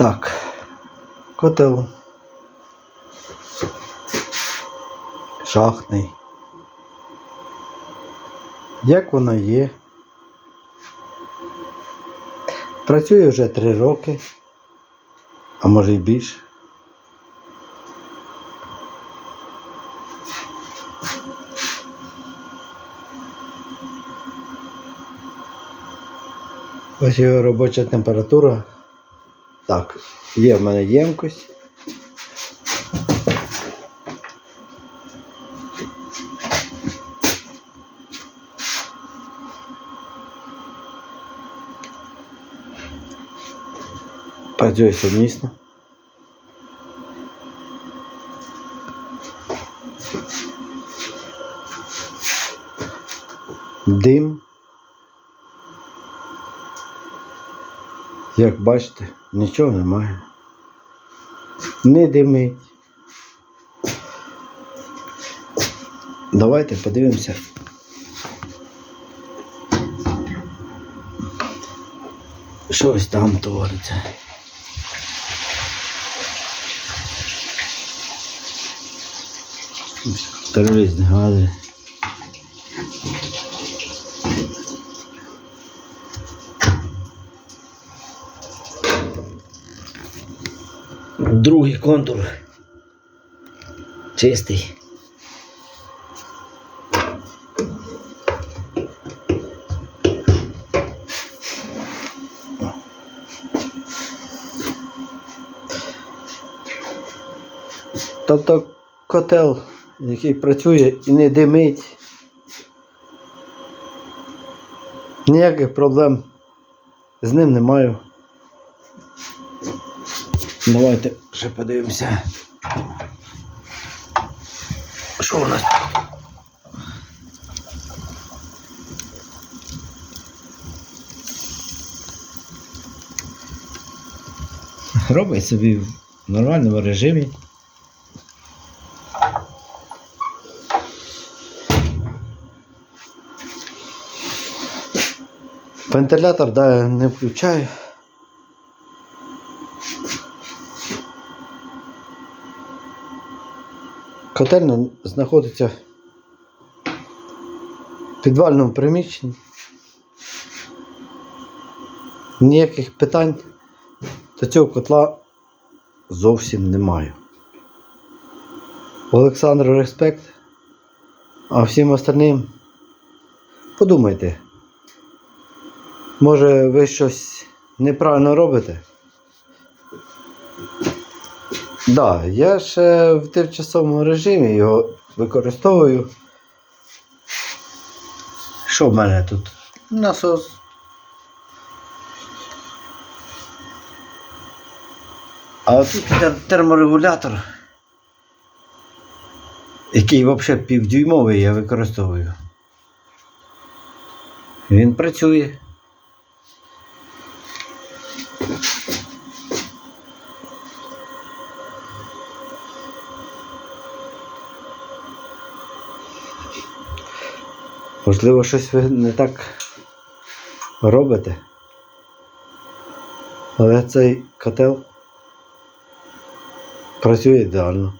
Так, котел. Шахтний. Як воно є? Працює вже три роки, а може й більше. Ось його робоча температура. Так, є в мене ємкость. Працює сумісно. Дим. Як бачите, нічого немає. Не димить. Давайте подивимося. Що ось там твориться. Тероризні гази. Другий контур. Чистий. Тобто котел, який працює і не димить. Ніяких проблем з ним не маю. Давайте ще подивимося. Що у нас? Робить собі в нормальному режимі. Вентилятор да, не включаю. Котельня знаходиться в підвальному приміщенні. Ніяких питань до цього котла зовсім немає. Олександру респект, а всім остальним подумайте. Може ви щось неправильно робите? Да, я ще в тимчасовому режимі його використовую. Що в мене тут? Насос. А тут терморегулятор, який взагалі півдюймовий я використовую. Він працює. Можливо, щось ви не так робите. Але цей котел працює ідеально.